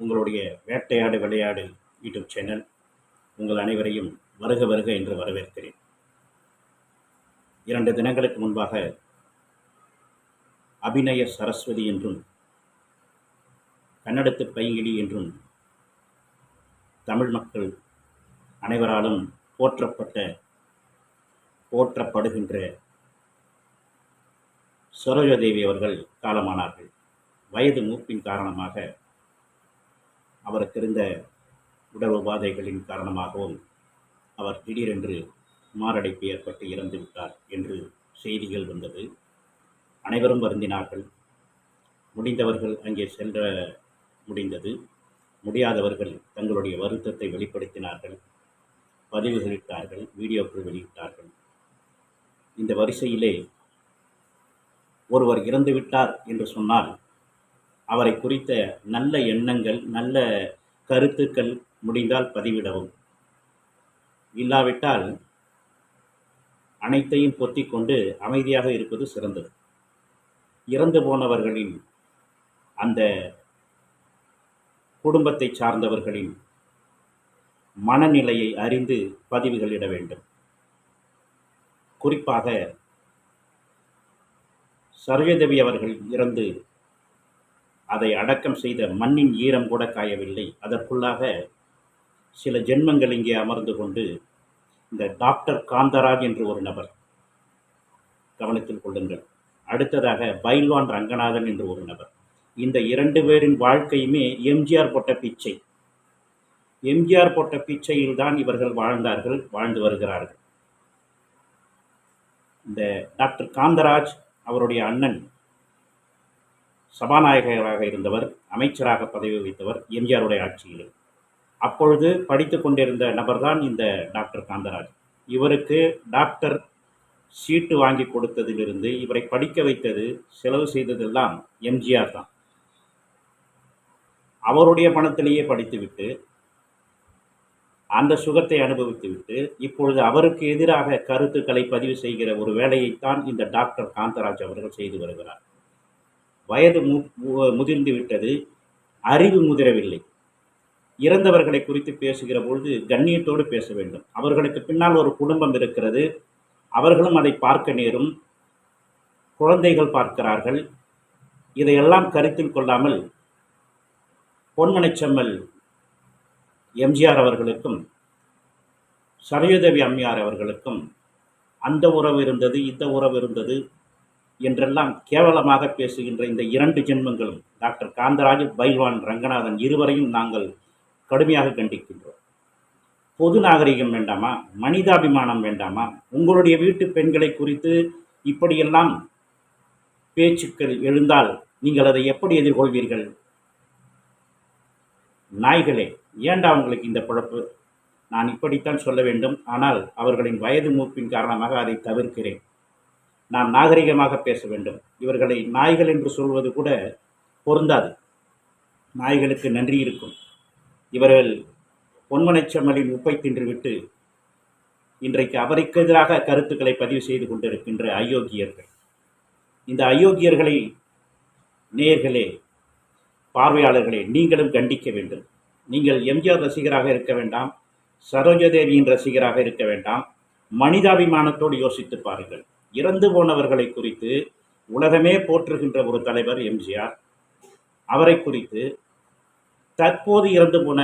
உங்களுடைய வேட்டையாடு விளையாடு YouTube channel உங்கள் அனைவரையும் வருக வருக என்று வரவேற்கிறேன். இரண்டு தினங்களுக்கு முன்பாக அபிநய சரஸ்வதி என்றும் கன்னடத்து பைங்கிலி என்றும் தமிழ் மக்கள் அனைவராலும் போற்றப்பட்ட போற்றப்படுகின்ற சரோஜாதேவி அவர்கள் காலமானார்கள். வயது மூப்பின் காரணமாக அவருக்கு இருந்த உடல் உபாதைகளின் காரணமாகவும் அவர் திடீரென்று மாரடைப்பு ஏற்பட்டு இறந்து விட்டார் என்று செய்திகள் வந்தது. அனைவரும் வருந்தினார்கள். முடிந்தவர்கள் அங்கே சென்ற முடிந்தது. முடியாதவர்கள் தங்களுடைய வருத்தத்தை வெளிப்படுத்தினார்கள். பதிவுகளிட்டார்கள் வீடியோக்கள் வெளியிட்டார்கள். இந்த வரிசையிலே ஒருவர் இறந்து விட்டார் என்று சொன்னால் அவரை குறித்த நல்ல எண்ணங்கள் நல்ல கருத்துக்கள் முடிந்தால் பதிவிடவும். இல்லாவிட்டால் அனைத்தையும் பொத்திக் கொண்டு அமைதியாக இருப்பது சிறந்தது. இறந்து போனவர்களின் அந்த குடும்பத்தை சார்ந்தவர்களின் மனநிலையை அறிந்து பதிவுகளிட வேண்டும். குறிப்பாக சரோஜதேவி அவர்கள் இறந்து அதை அடக்கம் செய்த மண்ணின் ஈரம் கூட காயவில்லை. அதற்குள்ளாக சில ஜென்மங்கள் இங்கே அமர்ந்து கொண்டு இந்த டாக்டர் காந்தராஜ் என்று ஒரு நபர். கவனத்தில் கொள்ளுங்கள். அடுத்ததாக பைல்வான் ரங்கநாதன் என்று ஒரு நபர். இந்த இரண்டு பேரின் வாழ்க்கையுமே எம்ஜிஆர் போட்ட பிச்சை. எம்ஜிஆர் போட்ட பிச்சையில் தான் இவர்கள் வாழ்ந்தார்கள் வாழ்ந்து வருகிறார்கள். இந்த டாக்டர் காந்தராஜ் அவருடைய அண்ணன் சபாநாயகராக இருந்தவர் அமைச்சராக பதவி வகித்தவர் எம்ஜிஆருடைய ஆட்சியில். அப்பொழுது படித்து கொண்டிருந்த நபர்தான் இந்த டாக்டர் காந்தராஜ். இவருக்கு டாக்டர் சீட்டு வாங்கி கொடுத்ததிலிருந்து இவரை படிக்க வைத்தது செலவு செய்ததெல்லாம் எம்ஜிஆர் தான். அவருடைய பணத்திலேயே படித்துவிட்டு அந்த சுகத்தை அனுபவித்துவிட்டு இப்பொழுது அவருக்கு எதிராக கருத்துக்களை பதிவு செய்கிற ஒரு வேலையைத்தான் இந்த டாக்டர் காந்தராஜ் அவர்கள் செய்து வருகிறார். வயது மு மு- முதிர்ந்து விட்டது. அறிவு முதிரவில்லை. இறந்தவர்களை குறித்து பேசுகிற பொழுது கண்ணியத்தோடு பேச வேண்டும். அவர்களுக்கு பின்னால் ஒரு குடும்பம் இருக்கிறது. அவர்களும் அதை பார்க்க நேரும். குழந்தைகள் பார்க்கிறார்கள். இதையெல்லாம் கருத்தில் கொள்ளாமல் பொன்மனைச்செம்மல் எம்ஜிஆர் அவர்களுக்கும் சரோஜதேவி அம்மையார் அவர்களுக்கும் அந்த உறவு இருந்தது இந்த உறவு இருந்தது. என்றெல்லாம் கேவலமாக பேசுகின்ற இந்த இரண்டு ஜென்மங்களும் டாக்டர் காந்தராஜ் பைல்வான் ரங்கநாதன் இருவரையும் நாங்கள் கடுமையாக கண்டிக்கின்றோம். பொது நாகரிகம் வேண்டாமா? மனிதாபிமானம் வேண்டாமா? உங்களுடைய வீட்டு பெண்களை குறித்து இப்படியெல்லாம் பேச்சுக்கள் எழுந்தால் நீங்கள் அதை எப்படி எதிர்கொள்வீர்கள்? நாய்களே ஏண்டா உங்களுக்கு இந்த பிழப்பு? நான் இப்படித்தான் சொல்ல வேண்டும். ஆனால் அவர்களின் வயது மூப்பின் காரணமாக அதை தவிர்க்கிறேன். நான் நாகரிகமாக பேச வேண்டும். இவர்களை நாய்கள் என்று சொல்வது கூட பொருந்தாது. நாய்களுக்கு நன்றி இருக்கும். இவர்கள் பொன்மனைச்செம்மலின் உப்பை தின்றுவிட்டு இன்றைக்கு அவருக்கு எதிராக கருத்துக்களை பதிவு செய்து கொண்டிருக்கின்ற அயோக்கியர்கள். இந்த அயோக்கியர்களை நேயர்களே பார்வையாளர்களே நீங்களும் கண்டிக்க வேண்டும். நீங்கள் எம்ஜிஆர் ரசிகராக இருக்க வேண்டாம் சரோஜதேவியின் ரசிகராக இருக்க வேண்டாம் மனிதாபிமானத்தோடு யோசித்து பாருங்கள். இறந்து போனவர்களை குறித்து உலகமே போற்றுகின்ற ஒரு தலைவர் எம்ஜிஆர். அவரை குறித்து தற்போது இறந்து போன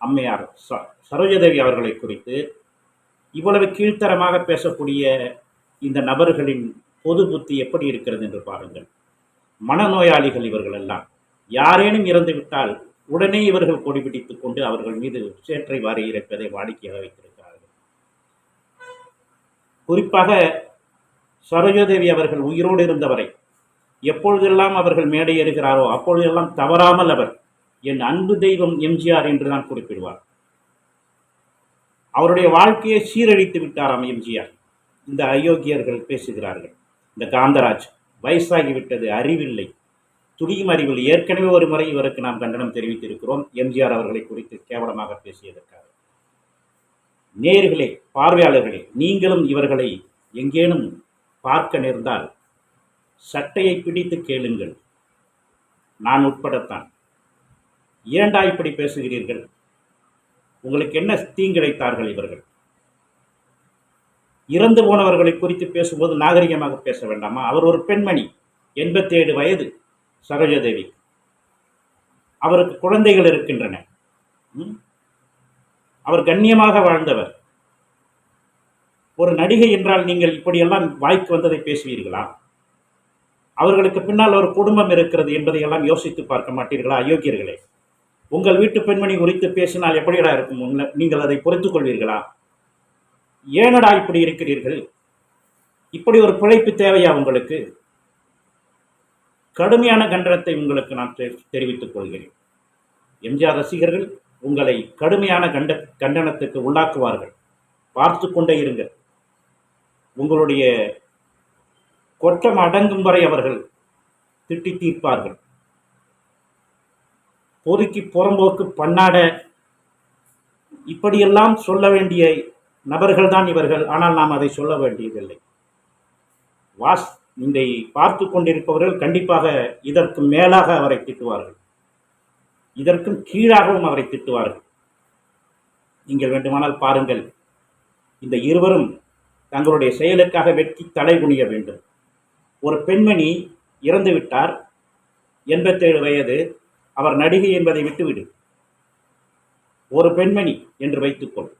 அம்மையார் ச சரோஜதேவி அவர்களை குறித்து இவ்வளவு கீழ்த்தரமாக பேசக்கூடிய இந்த நபர்களின் பொது புத்தி எப்படி இருக்கிறது என்று பாருங்கள். மனநோயாளிகள் இவர்கள் எல்லாம் யாரேனும் இறந்துவிட்டால் உடனே இவர்கள் கொடிபிடித்துக் கொண்டு அவர்கள் மீது சேற்றை வாரி இறைப்பதை வாடிக்கையாக வைக்கிறது குறிப்பாக சரோஜாதேவி அவர்கள் உயிரோடு இருந்தவரை எப்பொழுதெல்லாம் அவர்கள் மேடை ஏறுகிறாரோ அப்பொழுதெல்லாம் தவறாமல் அவர் என் அன்பு தெய்வம் எம்ஜிஆர் என்று தான் குறிப்பிடுவார். அவருடைய வாழ்க்கையை சீரழித்து விட்டாராம் எம்ஜிஆர். இந்த அயோக்கியர்கள் பேசுகிறார்கள். இந்த காந்தராஜ் வயசாகிவிட்டது அறிவில்லை. துடியும் அறிவில் ஏற்கனவே ஒரு முறை இவருக்கு நாம் கண்டனம் தெரிவித்திருக்கிறோம். எம்ஜிஆர் அவர்களை குறித்து கேவலமாக பேசியதற்காக. நேர்களே பார்வையாளர்களே நீங்களும் இவர்களை எங்கேனும் பார்க்க நேர்ந்தால் சட்டையை பிடித்து கேளுங்கள். நான் உட்படத்தான். ஏண்டா இப்படி பேசுகிறீர்கள். உங்களுக்கு என்ன தீங்கிழைத்தார்கள் இவர்கள்? இறந்து போனவர்களை குறித்து பேசும்போது நாகரிகமாக பேச வேண்டாமா? அவர் ஒரு பெண்மணி எண்பத்தேழு வயது சரோஜாதேவி. அவருக்கு குழந்தைகள் இருக்கின்றன. ம்? அவர் கண்ணியமாக வாழ்ந்தவர். ஒரு நடிகை என்றால் நீங்கள் இப்படியெல்லாம் வாய்க்கு வந்ததை பேசுவீர்களா? அவர்களுக்கு பின்னால் ஒரு குடும்பம் இருக்கிறது என்பதையெல்லாம் யோசித்து பார்க்க மாட்டீர்களா அயோக்கியர்களே? உங்கள் வீட்டு பெண்மணி குறித்து பேசினால் எப்படிடா இருக்கும்? நீங்கள் அதை பொறுத்துக் கொள்வீர்களா? ஏனடா இப்படி இருக்கிறீர்கள்? இப்படி ஒரு பிழைப்பு தேவையா உங்களுக்கு? கடுமையான கண்டனத்தை உங்களுக்கு நான் தெரிவித்துக் கொள்கிறேன். எம்ஜிஆர் ரசிகர்கள் உங்களை கடுமையான கண்ட கண்டனத்துக்கு உள்ளாக்குவார்கள். பார்த்து கொண்டே இருங்கள். உங்களுடைய கொட்டம் அடங்கும் வரை அவர்கள் திட்டி தீர்ப்பார்கள். பொறுக்கி புறம்போக்கு பண்ணாட இப்படியெல்லாம் சொல்ல வேண்டிய நபர்கள் தான் இவர்கள். ஆனால் நாம் அதை சொல்ல வேண்டியதில்லை. வாஸ் இதை பார்த்து கொண்டிருப்பவர்கள் கண்டிப்பாக இதற்கு மேலாக அவரை திட்டுவார்கள். இதற்கும் கீழாகவும் அவரை திட்டுவார்கள். நீங்கள் வேண்டுமானால் பாருங்கள் இந்த இருவரும் தங்களுடைய செயலுக்காக வெட்டி தலை குனிய வேண்டும். ஒரு பெண்மணி இறந்துவிட்டார் எண்பத்தேழு வயது அவர் நடிகை என்பதை விட்டுவிடு. ஒரு பெண்மணி என்று வைத்துக்கொள்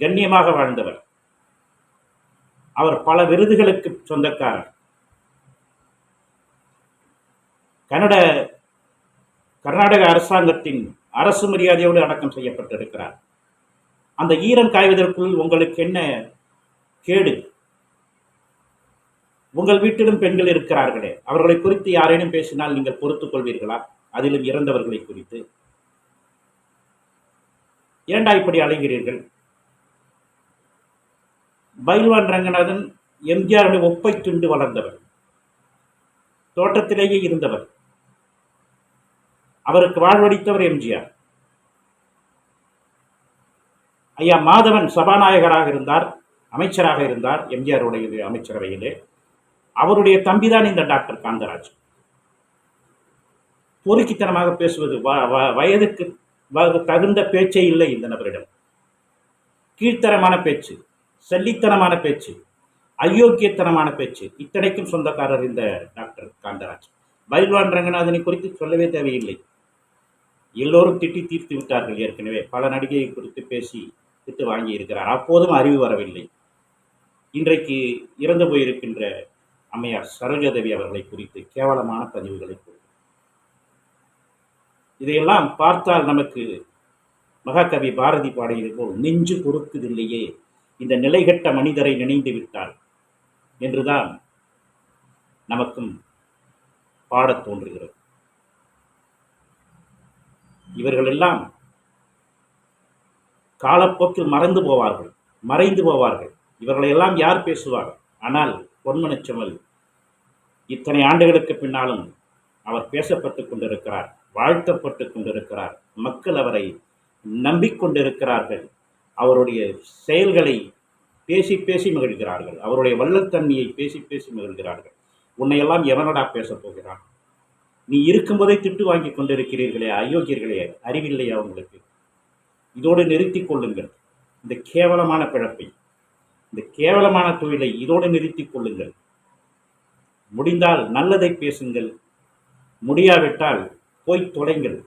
கண்ணியமாக வாழ்ந்தவர். அவர் பல விருதுகளுக்கு சொந்தக்காரர். கன்னட கர்நாடக அரசாங்கத்தின் அரசு மரியாதையோடு அடக்கம் செய்யப்பட்டிருக்கிறார். அந்த ஈரம் காய்வதற்குள் உங்களுக்கு என்ன கேடு? உங்கள் வீட்டிலும் பெண்கள் இருக்கிறார்களே அவர்களை குறித்து யாரேனும் பேசினால் நீங்கள் பொறுத்துக் கொள்வீர்களா? அதிலும் இறந்தவர்களை குறித்து. ஏண்டா இப்படி அலைகிறீர்கள்? பைல்வான் ரங்கநாதன் எம்ஜிஆருடைய ஒப்பை துண்டு வளர்ந்தவர். தோட்டத்திலேயே இருந்தவர். அவருக்கு வாழ்வடித்தவர் எம்ஜிஆர். ஐயா மாதவன் சபாநாயகராக இருந்தார் அமைச்சராக இருந்தார் எம்ஜிஆருடைய அமைச்சரவையிலே. அவருடைய தம்பிதான் இந்த டாக்டர் காந்தராஜ். பொறுக்கித்தனமாக பேசுவது வ- வயதுக்கு தகுந்த பேச்சே இல்லை இந்த நபரிடம். கீழ்த்தரமான பேச்சு சல்லித்தனமான பேச்சு அயோக்கியத்தனமான பேச்சு இத்தனைக்கும் சொந்தக்காரர் இந்த டாக்டர் காந்தராஜ். பைல்வான் ரங்கநாதனை குறித்து சொல்லவே தேவையில்லை. எல்லோரும் திட்டி தீர்த்து விட்டார்கள் ஏற்கனவே. பல நடிகையை குறித்து பேசி திட்டு வாங்கி இருக்கிறார் அப்போதும் அறிவு வரவில்லை. இன்றைக்கு இறந்து போயிருக்கின்ற அம்மையார் சரோஜாதேவி அவர்களை குறித்து கேவலமான பதிவுகளை இதையெல்லாம் பார்த்தால் நமக்கு மகாகவி பாரதி பாடியது போல் நெஞ்சு பொறுக்குதில்லையே இந்த நிலைகட்ட மனிதரை நினைந்து விட்டார் என்றுதான் நமக்கும் பாடத் தோன்றுகிறது. இவர்களெல்லாம் காலப்போக்கில் மறந்து போவார்கள் மறைந்து போவார்கள். இவர்களையெல்லாம் யார் பேசுவார் ஆனால் பொன்மனச்சமல் இத்தனை ஆண்டுகளுக்கு பின்னாலும் அவர் பேசப்பட்டு கொண்டிருக்கிறார் வாழ்த்தப்பட்டு கொண்டிருக்கிறார். மக்கள் அவரை நம்பிக்கொண்டிருக்கிறார்கள். அவருடைய செயல்களை பேசி பேசி மகிழ்கிறார்கள். அவருடைய வள்ளத்தன்மையை பேசி பேசி மகிழ்கிறார்கள். உன்னையெல்லாம் எவனடா பேசப் போகிறான்? நீ இருக்கும்போதே திட்டு வாங்கி கொண்டிருக்கிறீர்களே அயோக்கியர்களே அறிவில்லையா உங்களுக்கு? இதோடு நிறுத்திக் கொள்ளுங்கள். இந்த கேவலமான பிழப்பை இந்த கேவலமான தொழிலை இதோடு நிறுத்திக் கொள்ளுங்கள். முடிந்தால் நல்லதை பேசுங்கள். முடியாவிட்டால் போய் தொலைங்கள்.